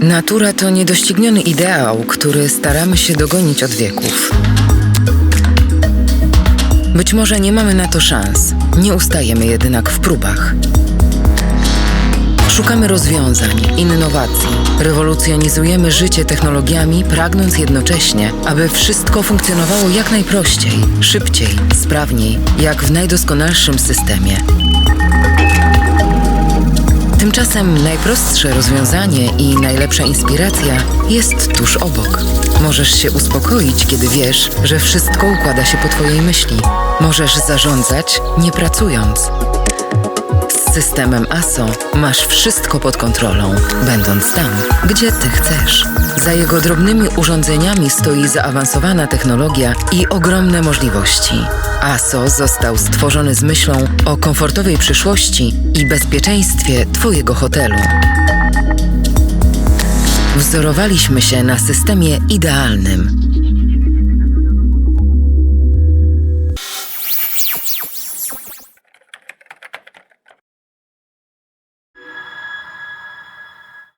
Natura to niedościgniony ideał, który staramy się dogonić od wieków. Być może nie mamy na to szans, nie ustajemy jednak w próbach. Szukamy rozwiązań, innowacji, rewolucjonizujemy życie technologiami, pragnąc jednocześnie, aby wszystko funkcjonowało jak najprościej, szybciej, sprawniej, jak w najdoskonalszym systemie. Tymczasem najprostsze rozwiązanie i najlepsza inspiracja jest tuż obok. Możesz się uspokoić, kiedy wiesz, że wszystko układa się po Twojej myśli. Możesz zarządzać, nie pracując. Z systemem ASO masz wszystko pod kontrolą, będąc tam, gdzie Ty chcesz. Za jego drobnymi urządzeniami stoi zaawansowana technologia i ogromne możliwości. ASO został stworzony z myślą o komfortowej przyszłości i bezpieczeństwie Twojego hotelu. Wzorowaliśmy się na systemie idealnym,